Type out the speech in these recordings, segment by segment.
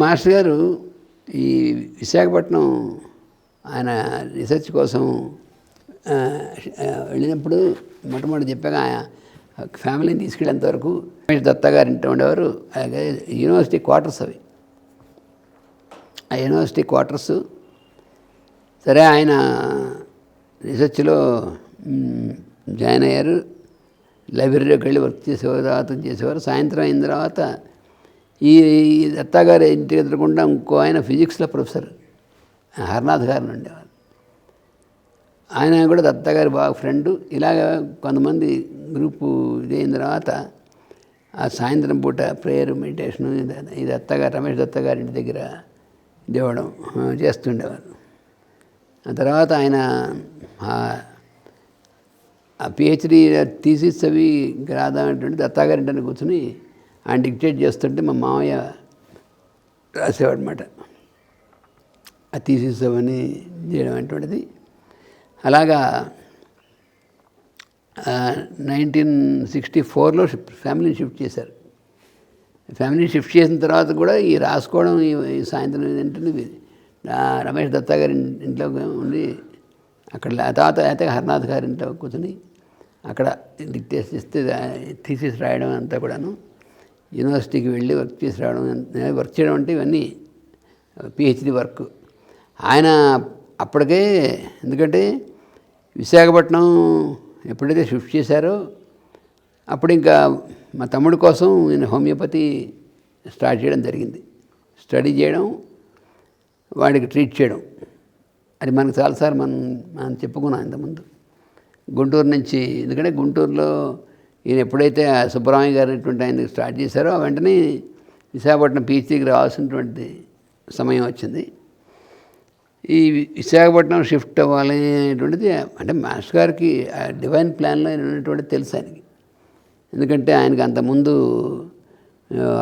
Master గారు ఈ విశాఖపట్నం ఆయన రీసెర్చ్ కోసం వెళ్ళినప్పుడు మొట్టమొదటి చెప్పాక ఆయన ఫ్యామిలీని తీసుకెళ్ళేంత వరకు రమేష్ దత్తా గారు ఇంట్లో ఉండేవారు అలాగే యూనివర్సిటీ క్వార్టర్స్ అవి. ఆ యూనివర్సిటీ క్వార్టర్స్. సరే ఆయన రీసెర్చ్లో జాయిన్ అయ్యారు. లైబ్రరీలోకి వెళ్ళి వర్క్ చేసేవారు తర్వాత చేసేవారు. సాయంత్రం అయిన తర్వాత ఈ దత్తాగారి ఇంటికి ఎదురకుండా ఇంకో ఆయన ఫిజిక్స్లో ప్రొఫెసర్. హర్నాథ్ గారిని ఉండేవారు ఆయన కూడా దత్తాగారి బాగా ఫ్రెండ్ ఇలాగ కొంతమంది గ్రూపు ఇదైన తర్వాత ఆ సాయంత్రం పూట ప్రేయర్ మెడిటేషన్ ఈ దత్తగారు రమేష్ దత్తగారి ఇంటి దగ్గర దేవడం చేస్తుండేవారు ఆ తర్వాత ఆయన ఆ- ఆ పిహెచ్డి థీసిస్ అవి రాదామంటే దత్తాగారింటని కూర్చుని ఆయన డిక్టేట్ చేస్తుంటే మా మామయ్య రాసేవాడు అనమాట ఆ థీసిస్ అవన్నీ చేయడం అటువంటిది అలాగా నైన్టీన్ సిక్స్టీ ఫోర్లో ఫ్యామిలీని షిఫ్ట్ చేశారు. ఫ్యామిలీ షిఫ్ట్ చేసిన తర్వాత కూడా ఈ రాసుకోవడం ఈ సాయంత్రం ఏంటంటే రమేష్ దత్తా గారి ఇంట్లో ఉండి అక్కడ తర్వాత అయితే హర్నాథ్ గారి ఇంట్లో కూర్చొని అక్కడ డిక్టేట్ చేస్తే థీసిస్ రాయడం అంతా కూడాను. యూనివర్సిటీకి వెళ్ళి వర్క్ చేసి రావడం వర్క్ చేయడం అంటే ఇవన్నీ పిహెచ్డి వర్క్. ఆయన అప్పటికే ఎందుకంటే విశాఖపట్నం ఎప్పుడైతే షిఫ్ట్ చేశారో అప్పుడు ఇంకా మా తమ్ముడి కోసం నేను హోమియోపతి స్టార్ట్ చేయడం జరిగింది. స్టడీ చేయడం వాడికి ట్రీట్ చేయడం. అది మనకు చాలాసార్లు మనం మనం చెప్పుకున్నాం ఇంతకుముందు. గుంటూరు నుంచి ఎందుకంటే గుంటూరులో ఈయన ఎప్పుడైతే ఆ సుబ్బరామయ్య గారు అనేటువంటి ఆయన స్టార్ట్ చేశారో వెంటనే విశాఖపట్నం పీహెచ్డీకి రావాల్సినటువంటి సమయం వచ్చింది. ఈ విశాఖపట్నం షిఫ్ట్ అవ్వాలి అనేటువంటిది అంటే మాస్టర్ గారికి ఆ డివైన్ ప్లాన్లో ఆయన ఉన్నటువంటిది తెలుసు ఆయనకి. ఎందుకంటే ఆయనకి అంతకుముందు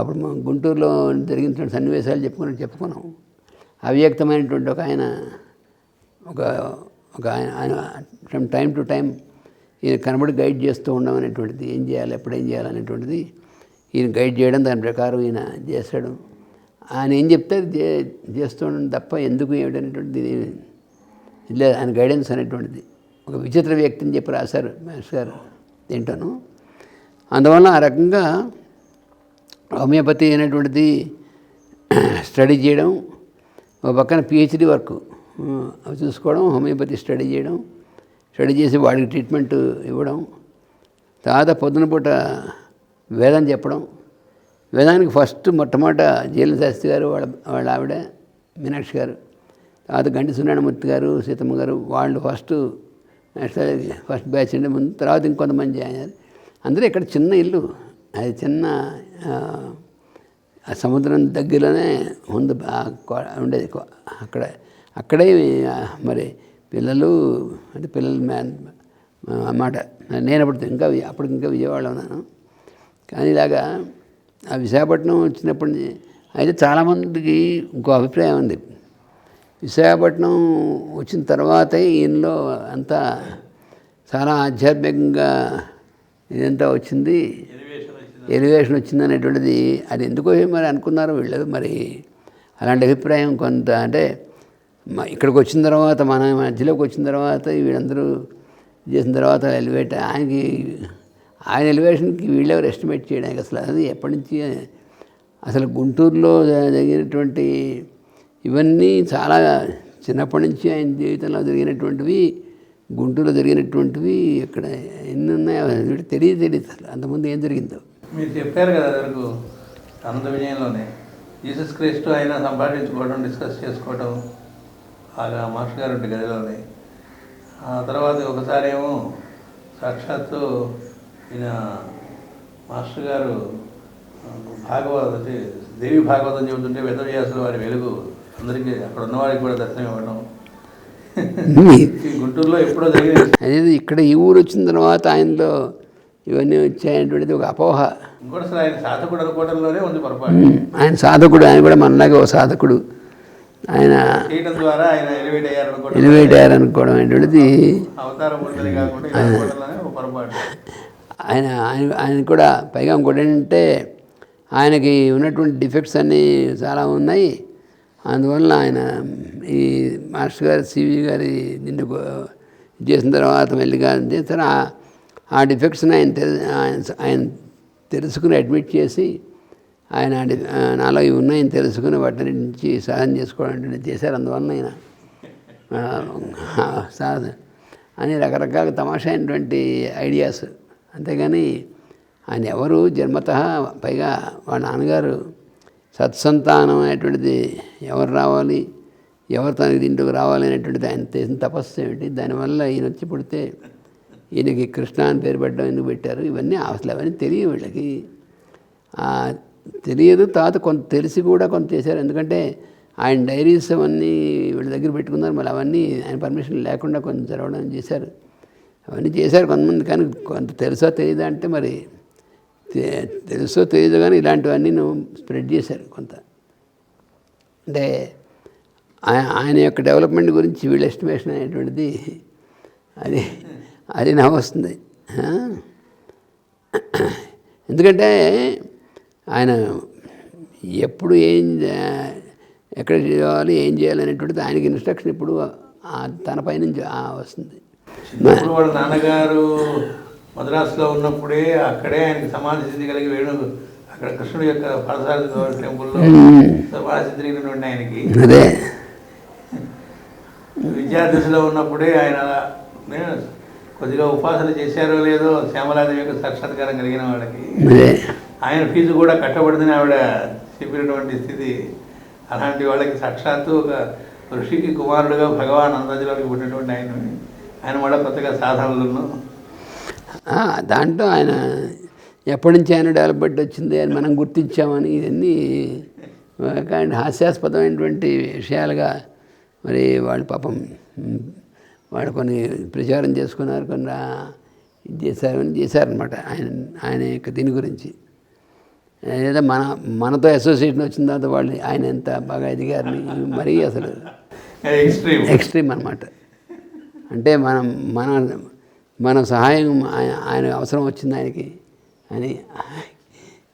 అప్పుడు గుంటూరులో జరిగినటువంటి సన్నివేశాలు చెప్పుకుని చెప్పుకున్నాం. అవ్యక్తమైనటువంటి ఒక ఆయన ఒక ఒక ఆయన ఆయన ఫ్రమ్ టైం టు టైం ఈయన కనబడి గైడ్ చేస్తూ ఉండడం అనేటువంటిది ఏం చేయాలి ఎప్పుడేం చేయాలి అనేటువంటిది ఈయన గైడ్ చేయడం దాని ప్రకారం ఈయన చేస్తాడు ఆయన ఏం చెప్తే అది చే- చేస్తూ ఉండడం తప్ప ఎందుకు ఏమిటనేటువంటిది లేదు. ఆయన గైడెన్స్ అనేటువంటిది. ఒక విచిత్ర వ్యక్తి అని చెప్పి రాశారు మాస్టర్ గారు. తింటాను అందువల్ల ఆ రకంగా హోమియోపతి అనేటువంటిది స్టడీ చేయడం ఒక పక్కన పిహెచ్డి వర్క్ అవి చూసుకోవడం హోమియోపతి స్టడీ చేయడం స్టడీ చేసి వాడికి ట్రీట్మెంట్ ఇవ్వడం తర్వాత పొద్దున పూట వేదం చెప్పడం. వేదానికి ఫస్ట్ మొట్టమొదట జీలన శాస్త్రి గారు వాళ్ళ వాళ్ళ ఆవిడ మీనాక్షి గారు తర్వాత గంటి సునారాయణమూర్తి గారు సీతమ్మ గారు వాళ్ళు ఫస్ట్ ఫస్ట్ బ్యాచ్ అండి. ముందు తర్వాత ఇంకొంతమంది జాయిన్ అయ్యారు. అందరూ ఇక్కడ చిన్న ఇల్లు అది చిన్న ఆ, సముద్రం దగ్గరలోనే ఉంది. ఉండేది. అక్కడ అక్కడే మరి పిల్లలు అంటే పిల్లలు మ్యాన్ అన్నమాట. నేను అప్పుడు ఇంకా అప్పటికి అప్పుడు ఇంకా విజయవాడలో ఉన్నాను. కానీ ఇలాగా ఆ విశాఖపట్నం వచ్చినప్పటి నుంచి అయితే చాలామందికి ఇంకో అభిప్రాయం ఉంది. విశాఖపట్నం వచ్చిన తర్వాత ఈయనలో అంతా చాలా ఆధ్యాత్మికంగా ఇదంతా వచ్చింది. ఎలివేషన్ వచ్చింది అనేటువంటిది. అది ఎందుకో మరి అనుకున్నారు వీళ్ళు మరి. అలాంటి అభిప్రాయం కొంత అంటే ఇక్కడికి వచ్చిన తర్వాత మన మధ్యలోకి వచ్చిన తర్వాత వీళ్ళందరూ చేసిన తర్వాత ఎలివేట్ ఆయనకి ఆయన ఎలివేషన్కి వీళ్ళెవరు ఎస్టిమేట్ చేయడానికి అసలు అది ఎప్పటి నుంచి అసలు గుంటూరులో జరిగినటువంటి ఇవన్నీ చాలా చిన్నప్పటి నుంచి ఆయన జీవితంలో జరిగినటువంటివి గుంటూరులో జరిగినటువంటివి ఇక్కడ ఎన్ని ఉన్నాయో తెలియదు తెలియదు అసలు. అంతకుముందు ఏం జరిగిందో. మీరు చెప్పారు కదా వరకు అనంత విజయంలోనే. జీసస్ క్రీస్తు ఆయన సంపాదించుకోవడం డిస్కస్ చేసుకోవడం బాగా మాస్టర్ గారు ఉంటే గదిలోనే ఆ తర్వాత ఒకసారి ఏమో సాక్షాత్తు ఈయన మాస్టర్ గారు భాగవత దేవి భాగవతం చెబుతుంటే వేదవ్యాసుల వారి వెలుగు అందరికీ అక్కడ ఉన్న వారికి కూడా దర్శనం ఇవ్వడం గుంటూరులో ఎప్పుడో జరిగిన అదే ఇక్కడ ఈ ఊరు వచ్చిన తర్వాత ఆయనలో ఇవన్నీ వచ్చాయనేటువంటిది ఒక అపోహ. ఇంకోటి ఆయన సాధకుడు అనుకోవడంలోనే ఉంది పొరపాటు. ఆయన సాధకుడు ఆయన కూడా మనలాగే ఒక సాధకుడు. ఆయన ఎలివేట్ అయ్యారు అనుకోవడం పొరపాటు. ఆయన ఆయన ఆయన కూడా పైగా ఇంకోటి ఏంటంటే ఆయనకి ఉన్నటువంటి డిఫెక్ట్స్ అన్నీ చాలా ఉన్నాయి. అందువల్ల ఆయన ఈ మాస్టర్ గారు సివి గారి నిన్ను చేసిన తర్వాత మెల్లిగా చేస్తారు? ఆ- ఆ డిఫెక్ట్స్ని ఆయన తెలు ఆయన ఆయన తెలుసుకుని అడ్మిట్ చేసి ఆయన నాలో ఇవి ఉన్నాయని తెలుసుకుని వాటి నుంచి సాధన చేసుకోవడం చేశారు అందువల్ల ఆయన సాధన అని రకరకాల తమాషా అయినటువంటి ఐడియాస్. అంతేగాని ఆయన ఎవరు జన్మత పైగా వాళ్ళ నాన్నగారు సత్సంతానం అనేటువంటిది ఎవరు రావాలి ఎవరు తనకి దీంట్లోకి రావాలి అనేటువంటిది ఆయన చేసిన తపస్సు ఏమిటి? దానివల్ల ఈయన వచ్చి పుడితే ఈయనకి కృష్ణ అని పేరు పెట్టడం ఎందుకు పెట్టారు? ఇవన్నీ అసలు అవన్నీ తెలియ వీళ్ళకి. తెలియదు. తర్వాత కొంత తెలిసి కూడా కొంత చేశారు. ఎందుకంటే ఆయన డైరీస్ అవన్నీ వీళ్ళ దగ్గర పెట్టుకున్నారు. మళ్ళీ అవన్నీ ఆయన పర్మిషన్ లేకుండా కొంచెం చదవడం చేశారు. అవన్నీ చేశారు కొంతమంది. కానీ కొంత తెలుసో తెలియదా అంటే మరి తె- తెలుసో తెలియదు కానీ ఇలాంటివన్నీ నువ్వు స్ప్రెడ్ చేశారు కొంత. అంటే ఆయన ఆయన యొక్క డెవలప్మెంట్ గురించి వీళ్ళ ఎస్టిమేషన్ అనేటువంటిది అది అది నా వస్తుంది. ఎందుకంటే ఆయన ఎప్పుడు ఏం ఎక్కడ చేయాలి ఏం చేయాలి అనేటువంటిది ఆయనకి ఇన్స్ట్రక్షన్ ఇప్పుడు తన పైనుంచి ఆ వస్తుంది. వాళ్ళ నాన్నగారు మద్రాసులో ఉన్నప్పుడే అక్కడే ఆయనకి సమాధి స్థితి కలిగి వేణు అక్కడ కృష్ణుడి యొక్క పాఠశాల టెంపుల్లో సమాధి ఆయనకి. అదే. విద్యార్థిలో ఉన్నప్పుడే ఆయన కొద్దిగా ఉపాసన చేశారో లేదో శ్యామలాదేవి యొక్క సాక్షాత్కారం కలిగిన వాళ్ళకి. ఆయన ఫీజు కూడా కట్టబడుతుంది ఆవిడ చెప్పినటువంటి స్థితి. అలాంటి వాళ్ళకి సాక్షాత్తు ఒక ఋషికి కుమారుడుగా భగవాన్ అందాజలోకి పుట్టినటువంటి ఆయన. ఆయన కూడా కొత్తగా సాధనలను దాంట్లో ఆయన ఎప్పటి నుంచి ఆయన డెవలప్మెంట్ వచ్చింది అని మనం గుర్తించామని ఇవన్నీ కానీ హాస్యాస్పదమైనటువంటి విషయాలుగా మరి వాళ్ళు పాపం వాళ్ళు కొన్ని ప్రచారం చేసుకున్నారు కొన్ని ఇది చేశారు అని చేశారనమాట ఆయన ఆయన యొక్క దీని గురించి. ఏదో మన మనతో అసోసియేషన్ వచ్చిన తర్వాత వాళ్ళు ఆయన ఎంత బాగా ఎదిగారని మరీ అసలు ఎక్స్ట్రీమ్ ఎక్స్ట్రీమ్ అనమాట అంటే మనం మన మన సహాయం ఆయన ఆయన అవసరం వచ్చింది ఆయనకి అని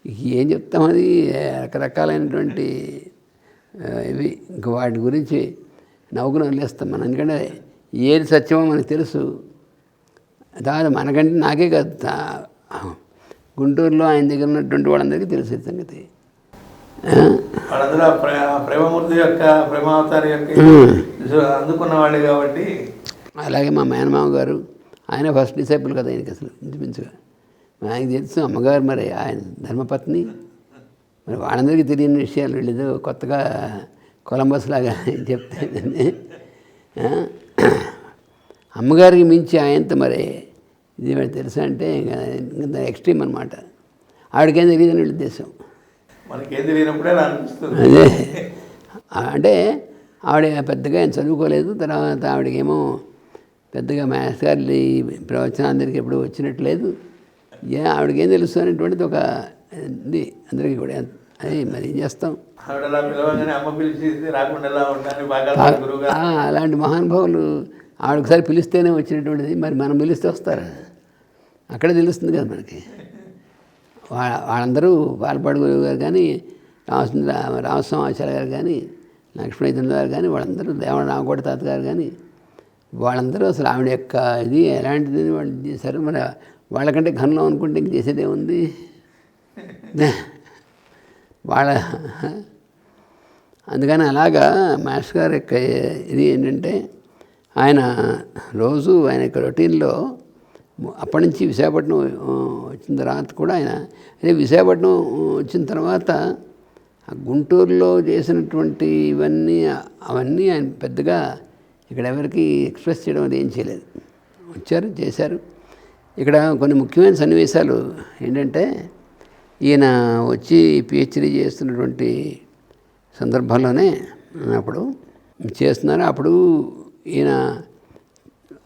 ఏం చెప్తాం అది? రకరకాలైనటువంటి ఇవి ఇంక వాటి గురించి నవ్వుకుని వదిలేస్తాం మనం. ఎందుకంటే ఏది సత్యమో మనకు తెలుసు. తర్వాత మనకంటే నాకే కాదు. గుంటూరులో ఆయన దగ్గర ఉన్నటువంటి వాళ్ళందరికీ తెలుసు సంగతి. ప్రేమమూర్తి యొక్క ప్రేమావతారి యొక్క అందుకున్న వాళ్ళే కాబట్టి. అలాగే మా మేనమామ గారు ఆయన ఫస్ట్ డిసైపుల్ కదా ఆయనకి అసలు ఇంచుమించుగా. ఆయనకి తెలుసు అమ్మగారు మరి ఆయన ధర్మపత్ని. మరి వాళ్ళందరికీ తెలియని విషయాలు వీళ్ళేదో కొత్తగా కొలంబస్ లాగా చెప్తే? అమ్మగారికి మించి ఆయనతో మరి ఇది మరి తెలుసా అంటే ఇంకా ఎక్స్ట్రీమ్ అనమాట ఆవిడకేం తెలియదని వీళ్ళ ఉద్దేశం. అదే. అంటే ఆవిడ పెద్దగా ఏం చదువుకోలేదు తర్వాత ఆవిడకేమో పెద్దగా మ్యాథ్స్ గారి ప్రవచనం అందరికీ ఎప్పుడు వచ్చినట్లేదు ఏ ఆవిడకేం తెలుసు అనేటువంటిది ఒక ఇది అందరికీ కూడా అది మరి ఏం చేస్తాం? అలాంటి మహానుభావులు ఆవిడఒకసారి పిలిస్తేనే వచ్చినటువంటిది మరి మనం పిలిస్తే వస్తారు. అక్కడే తెలుస్తుంది కదా మనకి. వాళ్ళందరూ పాల్పాడు గురువు గారు కానీ రామచంద్ర రామస్వామాచార్య గారు కానీ లక్ష్మీచంద్ర గారు కానీ వాళ్ళందరూ దేవణ రామకోట తాత గారు కానీ వాళ్ళందరూ అసలు ఆవిడ యొక్క ఇది ఎలాంటిది వాళ్ళు చేశారు. మరి వాళ్ళకంటే ఘనంలో అనుకుంటే ఇంక చేసేదే ఉంది. వాళ్ళ అందుకని అలాగా మాస్టర్ గారి యొక్క ఇది ఏంటంటే ఆయన రోజు ఆయన యొక్క రొటీన్లో అప్పటి నుంచి విశాఖపట్నం వచ్చిన తర్వాత కూడా ఆయన అదే విశాఖపట్నం వచ్చిన తర్వాత గుంటూరులో చేసినటువంటి ఇవన్నీ అవన్నీ ఆయన పెద్దగా ఇక్కడ ఎవరికి ఎక్స్ప్రెస్ చేయడం అది ఏం చేయలేదు. వచ్చారు చేశారు. ఇక్కడ కొన్ని ముఖ్యమైన సన్నివేశాలు ఏంటంటే ఈయన వచ్చి పిహెచ్డీ చేస్తున్నటువంటి సందర్భంలోనే అప్పుడు చేస్తున్నారు. అప్పుడు ఈయన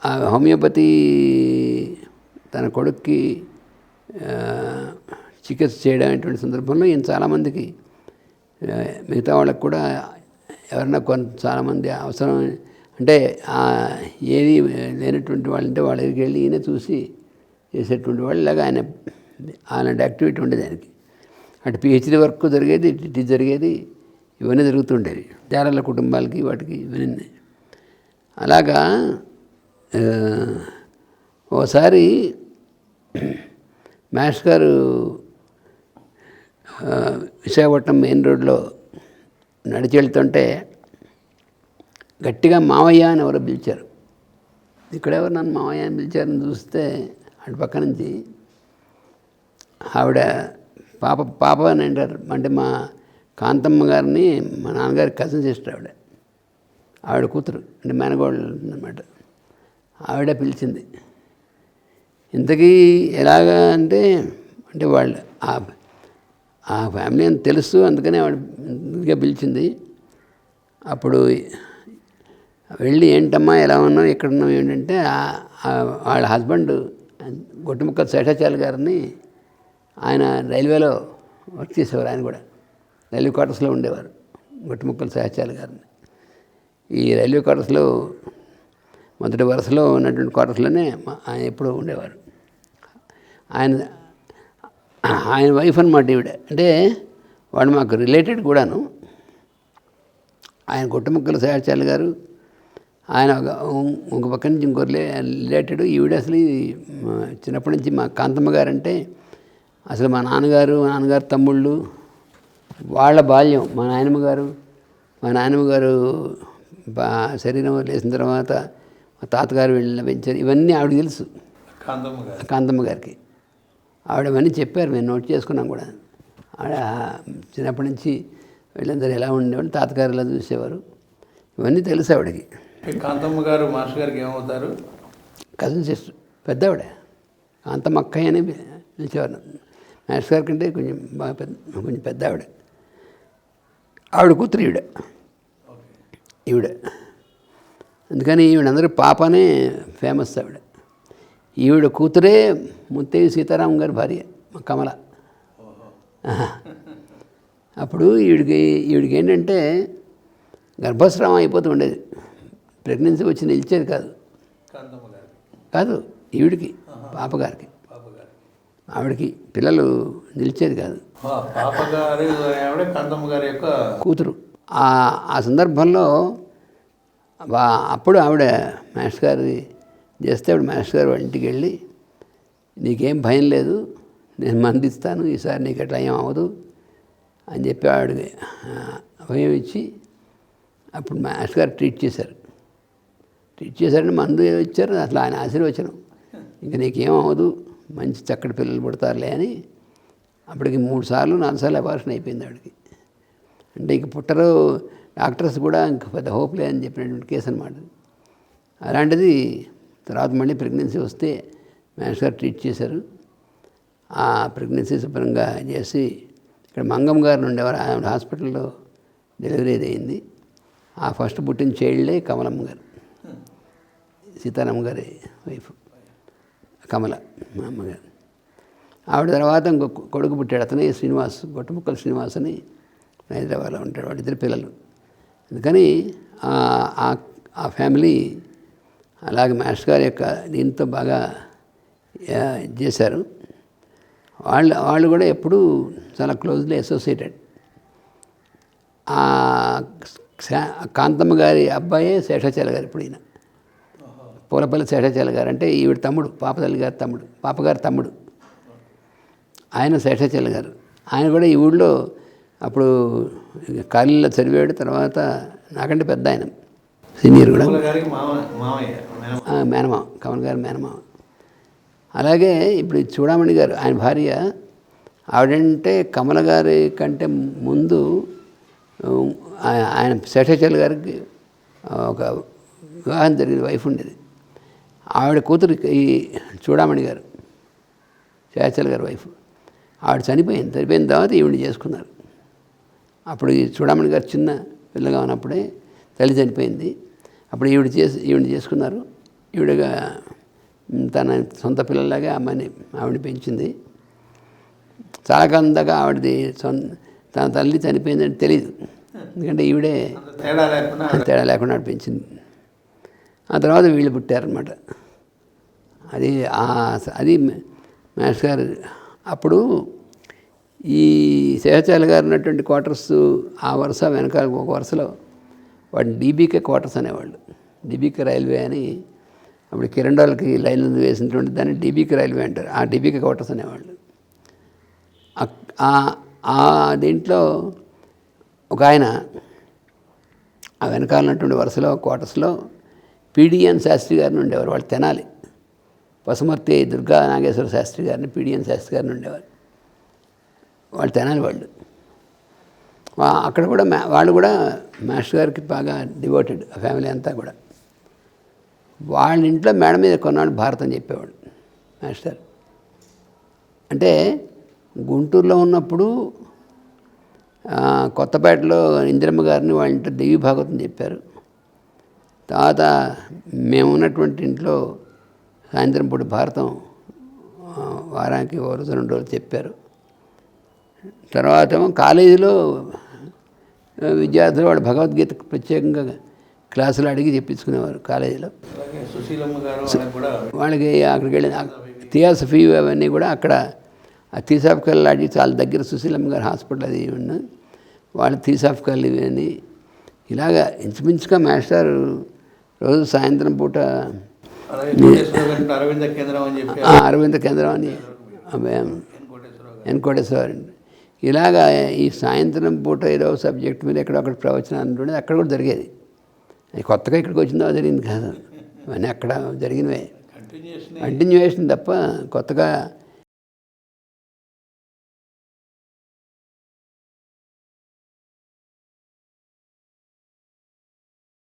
ఆ హోమియోపతి తన కొడుక్కి చికిత్స చేయడం అటువంటి సందర్భంలో ఈయన చాలామందికి మిగతా వాళ్ళకి కూడా ఎవరన్నా కొంత చాలామంది అవసరం అంటే ఏది లేనటువంటి వాళ్ళంటే వాళ్ళ దగ్గరికి వెళ్ళి ఈయన చూసి చేసేటువంటి వాళ్ళు ఇలాగా ఆయన అలాంటి యాక్టివిటీ ఉండేది ఆయనకి. అటు పిహెచ్డి వర్క్ జరిగేది ఇటు జరిగేది ఇవన్నీ జరుగుతుండేవి జారాల కుటుంబాలకి వాటికి ఇవన్నీ అలాగా ఓసారి మ్యాథ్స్ గారు విశాఖపట్నం మెయిన్ రోడ్లో నడిచి వెళ్తుంటే గట్టిగా మావయ్య అని ఎవరో పిలిచారు. ఇక్కడెవరు నన్ను మావయ్య అని పిలిచారని చూస్తే అటు పక్క నుంచి ఆవిడ పాప పాప అని అంటారు. అంటే మా కాంతమ్మ గారిని మా నాన్నగారి కజిన్ సిస్టర్ ఆవిడ. ఆవిడ కూతురు అంటే మేనగోళ్ళు అనమాట ఆవిడ పిలిచింది. ఇంతకీ ఎలాగా అంటే అంటే వాళ్ళు ఆ ఫ్యామిలీ అని తెలుసు అందుకనే ఆవిడ ఇంతగా పిలిచింది. అప్పుడు వెళ్ళి ఏంటమ్మా ఎలా ఉన్నావు ఎక్కడ ఉన్నావు ఏంటంటే వాళ్ళ హస్బెండ్ గొట్టుముక్క శేషాచార్య గారిని ఆయన రైల్వేలో వర్క్ చేసేవారు ఆయన కూడా. రైల్వే క్వార్టర్స్లో ఉండేవారు గొట్టుముక్కల శేషాచార్య గారిని. ఈ రైల్వే క్వార్టర్స్లో మొదటి వరుసలో ఉన్నటువంటి క్వార్టర్స్లోనే మా- ఆయన ఎప్పుడూ ఉండేవారు. ఆయన ఆయన వైఫ్ అనమాట ఈవిడ. అంటే వాడు మాకు రిలేటెడ్ కూడాను. ఆయన గుట్టముక్కల శేషాచార్య గారు ఆయన ఒక ఒక పక్క నుంచి ఇంకో రిలేటెడ్. ఈవిడ అసలు చిన్నప్పటి నుంచి మా కాంతమ్మ గారు అంటే అసలు మా నాన్నగారు మా నాన్నగారు తమ్ముళ్ళు వాళ్ళ బాల్యం. మా నాయనమ్మ గారు మా నాయనమ్మ గారు శరీరం వదిలేసిన తర్వాత మా తాతగారు వెళ్ళిన పెంచారు ఇవన్నీ ఆవిడకి తెలుసు. కాంతమ్మ గారు. కాంతమ్మ గారికి. ఆవిడ అవన్నీ చెప్పారు మేము నోట్ చేసుకున్నాం కూడా. ఆవిడ చిన్నప్పటి నుంచి వీళ్ళందరూ ఎలా ఉండేవాళ్ళు తాతగారు ఎలా చూసేవారు ఇవన్నీ తెలుసు ఆవిడకి. కాంతమ్మ గారు మాస్టర్ గారికి ఏమవుతారు? కజిన్ సిస్టర్ పెద్ద ఆవిడ కాంతమ్మ అక్కయ్య అని పిలిచేవారు. మాస్టర్ గారి కంటే కొంచెం బాగా పెద్ద కొంచెం పెద్ద ఆవిడ. ఆవిడ కూతురు ఈవిడ. ఈవిడ. అందుకని ఈవిడందరూ పాపనే ఫేమస్ ఆవిడ. ఈవిడ కూతురే ముత్తేవి సీతారాం గారి భార్య కమల. అప్పుడు ఈవిడికి ఈవిడికి ఏంటంటే గర్భస్రావం అయిపోతూ ఉండేది. ప్రెగ్నెన్సీ వచ్చి నిలిచేది కాదు. కాదు ఈవిడికి పాపగారికి. పాప గారు ఆవిడకి పిల్లలు నిలిచేది కాదు. కూతురు. ఆ సందర్భంలో అప్పుడు ఆవిడ మాస్టర్ గారి చేస్తే ఆవిడ మాస్టర్ గారు ఇంటికి వెళ్ళి నీకేం భయం లేదు నేను మందిస్తాను ఈసారి నీకు ఎట్లా ఏం అవ్వదు అని చెప్పి ఆవిడ భయం ఇచ్చి అప్పుడు మాస్టర్ గారు ట్రీట్ చేశారు. ట్రీట్ చేశారని మందు ఇచ్చారు అసలు ఆయన ఆశీర్వచనం. ఇంకా నీకేం అవ్వదు మంచి చక్కటి పిల్లలు పుడతారులే అని అప్పటికి మూడు సార్లు నాలుగు సార్లు అపార్షన్ అయిపోయింది ఆవిడకి. అంటే ఇక పుట్టరు డాక్టర్స్ కూడా ఇంక పెద్ద హోప్ లేదని చెప్పినటువంటి కేసు అనమాట అలాంటిది తర్వాత మళ్ళీ ప్రెగ్నెన్సీ వస్తే మేనేజ్ గారు ట్రీట్ చేశారు. ఆ ప్రెగ్నెన్సీ శుభ్రంగా చేసి ఇక్కడ మంగమ్మ గారు ఉండేవారు. ఆవిడ హాస్పిటల్లో డెలివరీ అయింది. ఆ ఫస్ట్ పుట్టిన చైల్డే కమలమ్మ గారు. సీతారామ గారి వైఫ్ కమల మా అమ్మగారు. ఆవిడ తర్వాత ఇంకో కొడుకు పుట్టాడు. అతనే శ్రీనివాస్ గొట్టముక్కల శ్రీనివాస్ అని హైదరాబాద్లో ఉంటాడు ఇద్దరు పిల్లలు. అందుకని ఆ- ఆ- ఫ్యామిలీ అలాగే మాస్టర్ గారి యొక్క దీంతో బాగా చేశారు. వాళ్ళు వాళ్ళు కూడా ఎప్పుడూ చాలా క్లోజ్లీ అసోసియేటెడ్. ఆ కాంతమ్మ గారి అబ్బాయే శేషాచార్య గారు ఇప్పుడు ఈయన. పూలపల్లి శేషాచార్య గారు అంటే ఈవిడ తమ్ముడు పాపతల్లి గారి తమ్ముడు పాపగారి తమ్ముడు. ఆయన శేషాచార్య గారు. ఆయన కూడా ఈ ఊళ్ళో అప్పుడు కాలేజీలో చదివాడు తర్వాత నాకంటే పెద్ద ఆయన. సీనియర్ కూడా. మేనమామ. కమల్ గారు మేనమామ. అలాగే ఇప్పుడు చూడమణి గారు ఆయన భార్య ఆవిడంటే కమల గారి కంటే ముందు ఆయన శేషాచల్ గారికి ఒక వివాహం జరిగిన వైఫ్ ఉండేది. ఆవిడ కూతురు ఈ చూడమణి గారు శేషాచల్ గారి వైఫ్. ఆవిడ చనిపోయింది చనిపోయిన తర్వాత ఈవిడ చేసుకున్నారు. అప్పుడు ఈ చూడమణి గారు చిన్న పిల్లగా ఉన్నప్పుడే తల్లి చనిపోయింది. అప్పుడు ఈవిడ చేసి ఈవిడ చేసుకున్నారు. ఈవిడగా తన సొంత పిల్లలాగా అమ్మాయిని ఆవిడని పెంచింది. చాలా కాలం దాకా ఆవిడది తన తల్లి చనిపోయిందని తెలియదు ఎందుకంటే ఈవిడే తేడా లేకుండా తేడా లేకుండా పెంచింది. ఆ తర్వాత వీళ్ళు పుట్టారనమాట అది అది మేష్ గారు అప్పుడు ఈ శేషాచార్య గారు ఉన్నటువంటి క్వార్టర్స్ ఆ వరుస వెనకాల ఒక వరుసలో వాటిని డీబీకే క్వార్టర్స్ అనేవాళ్ళు. డీబీకే రైల్వే అని అప్పుడు కిరణాలకి లైన్ వేసినటువంటి దాన్ని డీబీకే రైల్వే అంటారు. ఆ డీబీకే క్వార్టర్స్ అనేవాళ్ళు. ఆ- ఆ దీంట్లో ఒక ఆయన ఆ వెనకాల ఉన్నటువంటి వరుసలో క్వార్టర్స్లో పీడిఎన్ శాస్త్రి గారిని ఉండేవారు. వాళ్ళు తెనాలి. పసుమర్తి దుర్గా నాగేశ్వర శాస్త్రి గారిని పీడిఎన్ శాస్త్రి గారిని ఉండేవారు. వాళ్ళు తెనాలి వాళ్ళు. అక్కడ కూడా వాళ్ళు కూడా మాస్టర్ గారికి బాగా డివోటెడ్ ఆ ఫ్యామిలీ అంతా కూడా. వాళ్ళ ఇంట్లో మేడం మీద కొన్నాళ్ళు భారతం చెప్పేవాడు మాస్టర్. అంటే గుంటూరులో ఉన్నప్పుడు కొత్తపేటలో ఇందిరమ్మ గారిని వాళ్ళ ఇంట్లో దేవి భాగవతం చెప్పారు. తర్వాత మేము ఉన్నటువంటి ఇంట్లో సాయంత్రం పూట భారతం వారానికి ఓ రోజు రెండు రోజులు చెప్పారు. తర్వాత కాలేజీలో విద్యార్థులు వాళ్ళు భగవద్గీత ప్రత్యేకంగా క్లాసులు అడిగి చెప్పించుకునేవారు కాలేజీలో. అలాగే సుశీలమ్మ గారు వాళ్ళకి కూడా వాళ్ళకి అక్కడికి వెళ్ళి థియాసఫీ అవన్నీ కూడా అక్కడ ఆ థీసాఫ్కల్ అడిగి చాలా దగ్గర సుశీలమ్మ గారి హాస్పిటల్ అది ఉన్న వాళ్ళు థీసాఫ్కల్ ఇవన్నీ. ఇలాగా ఇంచుమించుగా మాస్టర్ రోజు సాయంత్రం పూట అరవింద కేంద్రం అని చెప్పి అరవింద కేంద్రం అని ఎన్ కోటేశ్వరరావు ఇలాగా ఈ సాయంత్రం పూట ఏదో సబ్జెక్ట్ మీద ఎక్కడొక్కడ ప్రవచనం అంటుండేది అక్కడ కూడా జరిగేది. అది కొత్తగా ఇక్కడికి వచ్చిందో జరిగింది కాదు. ఇవన్నీ అక్కడ జరిగినవే. కంటిన్యూషన్ కంటిన్యూయేషన్ తప్ప కొత్తగా